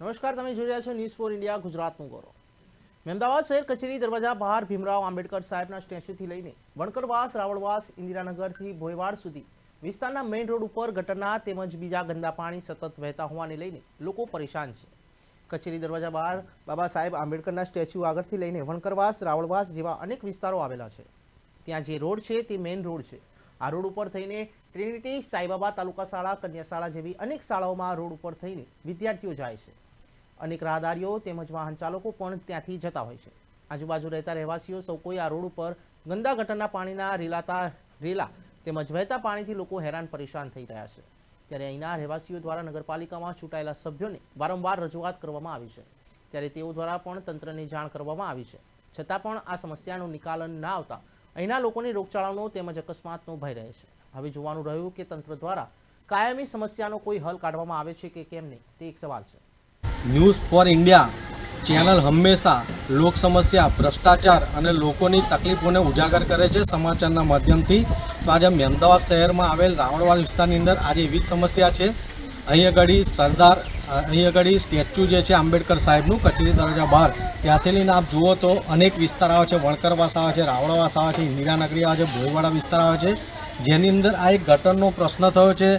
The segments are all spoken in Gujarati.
નમસ્કાર, તમે જોઈ રહ્યા છો ન્યૂઝ ફોર ઇન્ડિયા ગુજરાતનું ગૌરવ. મહેમદાવાદ શહેર કચેરી દરવાજા બહાર ભીમરાવ આંબેડકર સાહેબના સ્ટેચ્યુથી લઈને વણકરવાસ રાવળવાસ ઇન્દિરાનગરથી ભોયવાડ સુધી વિસ્તારના મેઇન રોડ ઉપર ગટરના તેમજ બીજા ગંદા પાણી સતત વહેતા હોવાને લઈને લોકો પરેશાન છે. કચેરી દરવાજા બહાર બાબા સાહેબ આંબેડકરના સ્ટેચ્યુ આગળથી લઈને વણકરવાસ રાવળવાસ જેવા અનેક વિસ્તારો આવેલા છે. ત્યાં જે રોડ છે તે મેઇન રોડ છે. આ રોડ ઉપર થઈને ટ્રિનિટી સાઈબાબા તાલુકા શાળા, કન્યા શાળા જેવી અનેક શાળાઓમાં રોડ ઉપર થઈને વિદ્યાર્થીઓ જાય છે. અનેક રાહદારીઓ તેમજ વાહન ચાલકો પણ ત્યાંથી જતા હોય છે. આજુબાજુ રહેતા રહેવાસીઓ સૌ કોઈ આ રોડ ઉપર ગંદા ગટરના પાણીના રેલાતા રેલા તેમજ વહેતા પાણીથી લોકો હેરાન પરેશાન થઈ રહ્યા છે. ત્યારે અહીંના રહેવાસીઓ દ્વારા નગરપાલિકામાં ચૂંટાયેલા સભ્યોને વારંવાર રજૂઆત કરવામાં આવી છે. ત્યારે તેઓ દ્વારા પણ તંત્રને જાણ કરવામાં આવી છે. છતાં પણ આ સમસ્યાનો નિકાલન ના આવતા અહીંના લોકોની રોગચાળાનો તેમજ અકસ્માતનો ભય રહે છે. હવે જોવાનું રહ્યું કે તંત્ર દ્વારા કાયમી સમસ્યાનો કોઈ હલ કાઢવામાં આવે છે કે કેમ નહીં તે એક સવાલ છે. ન્યૂઝ ફોર ઇન્ડિયા ચેનલ હંમેશા લોક સમસ્યા, ભ્રષ્ટાચાર અને લોકોની તકલીફોને ઉજાગર કરે છે. સમાચારના માધ્યમથી તો આજે અમદાવાદ શહેરમાં આવેલ રાવણવાડ વિસ્તારની અંદર આજે એવી સમસ્યા છે. અહીં આગળ સરદાર, અહીં આગળ સ્ટેચ્યુ જે છે આંબેડકર સાહેબનું કચેરી દરવાજા બહાર. ત્યાંથી લઈને આપ જુઓ તો અનેક વિસ્તાર આવે છે. વણકરવાસ આવે છે, રાવણવાસ આવે છે ઇન્દિરાનગરી આવે છે ભોયવાડા વિસ્તાર આવે છે. જેની અંદર આ એક ગટરનો પ્રશ્ન થયો છે.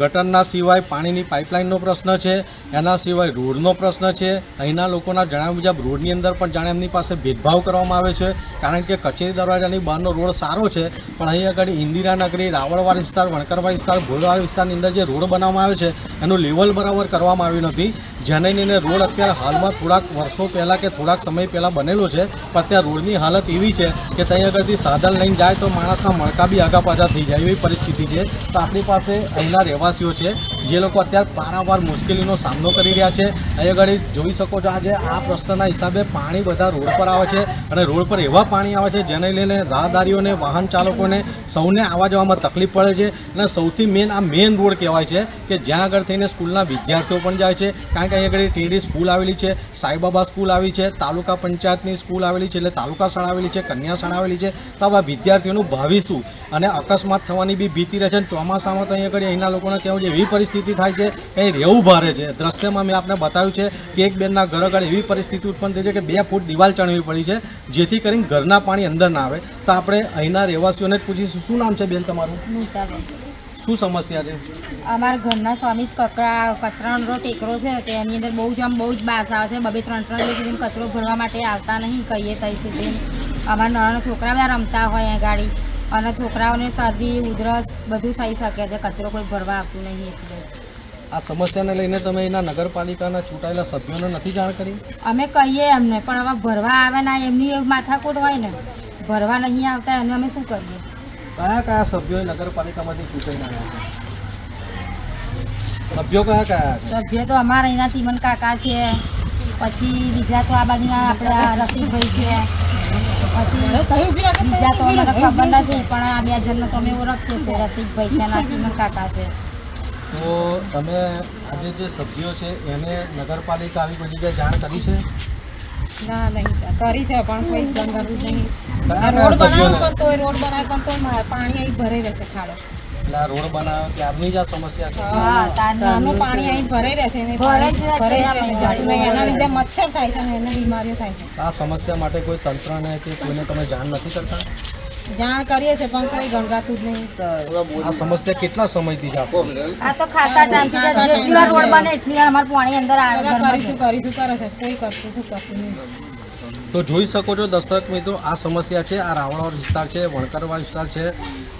ગટરના સિવાય પાણીની પાઇપલાઇનનો પ્રશ્ન છે, એના સિવાય રોડનો પ્રશ્ન છે. અહીંના લોકોના જણાવ્યા મુજબ રોડની અંદર પણ જાણે એમની પાસે ભેદભાવ કરવામાં આવે છે, કારણ કે કચેરી દરવાજાની બહારનો રોડ સારો છે, પણ અહીં આગળ ઇન્દિરાનગરી રાવળવાડ વિસ્તાર, વણકરવાડ વિસ્તાર ભોયવાડ વિસ્તારની અંદર જે રોડ બનાવવામાં આવે છે, એનું લેવલ બરાબર કરવામાં આવ્યું નથી. જેને લઈને રોડ અત્યારે હાલમાં થોડાક વર્ષો પહેલાં કે થોડાક સમય પહેલાં બનેલો છે, પણ અત્યારે રોડની હાલત એવી છે કે ત્યાં આગળથી સાધન લઈને જાય તો માણસના મણકા બી આગા પાછા થઈ જાય એવી પરિસ્થિતિ છે. તો આપણી પાસે અહીંના રહેવાસીઓ છે, જે લોકો અત્યારે પારાવાર મુશ્કેલીનો સામનો કરી રહ્યા છે. અહીં આગળ જોઈ શકો છો આજે આ પ્રશ્નના હિસાબે પાણી બધા રોડ પર આવે છે અને રોડ પર એવા પાણી આવે છે જેને લઈને રાહદારીઓને, વાહન ચાલકોને સૌને આવવા જવામાં તકલીફ પડે છે. અને સૌથી મેન, આ મેન રોડ કહેવાય છે કે જ્યાં આગળ થઈને સ્કૂલના વિદ્યાર્થીઓ પણ જાય છે. કારણ કે અહીં આગળ ટીડી સ્કૂલ આવેલી છે, સાઈબાબા સ્કૂલ આવી છે, તાલુકા પંચાયતની સ્કૂલ આવેલી છે, એટલે તાલુકા શાળા આવેલી છે, કન્યા શાળા આવેલી છે. તો આ વિદ્યાર્થીઓનું ભાવિ શું અને અકસ્માત થવાની બી ભીતિ રહે છે ચોમાસામાં તો અહીં આગળ અહીંના લોકોને કહેવું છે એવી પરિસ્થિતિ થાય છે કંઈ રહેવું ભારે છે. દ્રશ્યમાં મેં આપને બતાવ્યું છે કે એક બેનના ઘર આગળ એવી પરિસ્થિતિ ઉત્પન્ન થઈ છે કે બે ફૂટ દિવાલ ચણવી પડી છે જેથી કરીને ઘરના પાણી અંદર ના આવે. તો આપણે અહીંના રહેવાસીઓને જ પૂછીશું શું નામ છે બેન તમારું? શું સમસ્યા છે? અમારા ઘરના સ્વામી જ કકડા કચરાનો ટેકરો છે તેની અંદર બહુ જ આમ બહુ જ બાસ આવે છે. બબે ત્રણ ત્રણ સુધી કચરો ભરવા માટે આવતા નહીં કહીએ કઈ સુધી. અમારા નાના છોકરા બધા રમતા હોય અહીંયા ગાડી. અને છોકરાઓને શરદી ઉધરસ બધું થઈ શકે છે. કચરો કોઈ ભરવા આવતું નહીં એટલે. આ સમસ્યાને લઈને તમે એના નગરપાલિકાના ચૂંટાયેલા સભ્યોને નથી જાણ કરી? અમે કહીએ એમને પણ હવે ભરવા આવે ના એમની માથાકૂટ હોય ને. ભરવા નહીં આવતા એને અમે શું કરીએ કયા કયા સભ્યોએ નગરપાલિકામાંથી ચૂંટાઈને આવ્યા સભ્યો કયા કયા સભ્યો તો અમારા અહીંના ચીમન કાકા છે. પછી બીજા તો આ બાજુના આપણે રસિકભાઈ છે. બીજા તો મને ખબર નથી પણ આ બે જણને તો અમે ઓળખીએ છીએ રસિકભાઈ છે નાથી આ ચીમન કાકા છે તો તમે આજે જે સભ્યો છે એને નગરપાલિકા આવી કોઈ જગ્યાએ જાણ કરી છે? ના નહીં કરી છે પણ કોઈ બંધ નહીં. કયા રોડ બનાવ્યો પણ તોય રોડ બનાવ્યો પણ તોય પાણી અહીં ભરાઈ રહેશે ખાડો. આ રોડ બનાવ્યો ત્યારની જ આ સમસ્યા છે? હા તારનું પાણી અહીં ભરાઈ રહેશે ને ભરાઈ જ રહેશે, ને એના લીધે મચ્છર થાય છે ને એને બીમારીઓ થાય છે. આ સમસ્યા માટે કોઈ તંત્રને કે કોઈને તમે જાણ નથી કરતા? જાણ કરીએ છીએ પણ કોઈ ગણગાતું જ નહીં. આ સમસ્યા કેટલા સમયથી છે આ તો ખાસા ટાઈમથી જેટલી વાર રોડ બને એટલી વાર અમારું પાણી અંદર આવે કરીશું કરીશું કરે છે? કોઈ કરતું શું કરતું નહીં. તો જોઈ શકો છો દર્શક મિત્રો, આ સમસ્યા છે, આ રાવણવાડ વિસ્તાર છે, વણકરવા વિસ્તાર છે,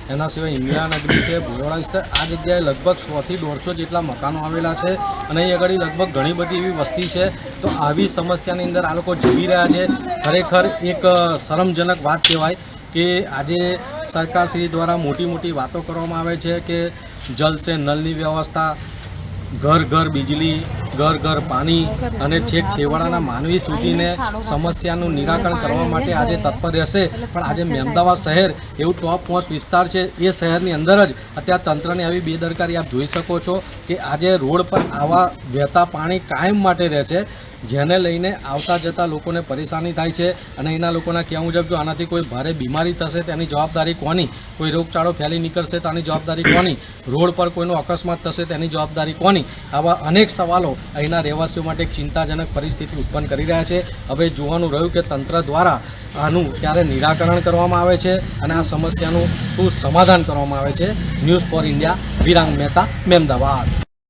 એના સિવાય ઇન્દિરાનગરી છે ભોયવાડા વિસ્તાર, આ જગ્યાએ લગભગ સોથી દોઢસો જેટલા મકાનો આવેલા છે અને અહીં આગળ લગભગ ઘણી બધી એવી વસ્તી છે. તો આવી સમસ્યાની અંદર આ લોકો જીવી રહ્યા છે. ખરેખર એક શરમજનક વાત કહેવાય કે આજે સરકારશ્રી દ્વારા મોટી મોટી વાતો કરવામાં આવે છે કે જલ છે નલની વ્યવસ્થા ઘર ઘર વીજળી ઘર ઘર પાણી અને છેક છેવાડાના માનવી સુધીને સમસ્યાનું નિરાકરણ કરવા માટે આજે તત્પર રહેશે. પણ આજે મહેમદાવાદ શહેર એવું ટોપ મોસ્ટ વિસ્તાર છે. એ શહેરની અંદર જ અત્યારે તંત્રની આવી બેદરકારી આપ જોઈ શકો છો કે આજે રોડ પર આવા વહેતા પાણી કાયમ માટે રહે છે. જેને લઈને આવતા જતા લોકોને પરેશાની થાય છે અને એના લોકોના કહેવા મુજબ જો આનાથી કોઈ ભારે બીમારી થશે, તેની જવાબદારી કોની? કોઈ રોગચાળો ફેલી નીકળશે, તેની જવાબદારી કોની? રોડ પર કોઈનો અકસ્માત થશે, તેની જવાબદારી કોની? આવા અનેક સવાલો અહીંના રહેવાસીઓ માટે એક ચિંતાજનક પરિસ્થિતિ ઉત્પન્ન કરી રહ્યા છે. હવે જોવાનું રહ્યું કે તંત્ર દ્વારા આનું ક્યારે નિરાકરણ કરવામાં આવે છે અને આ સમસ્યાનું શું સમાધાન કરવામાં આવે છે. News for India, Virang Mehta Mehmedabad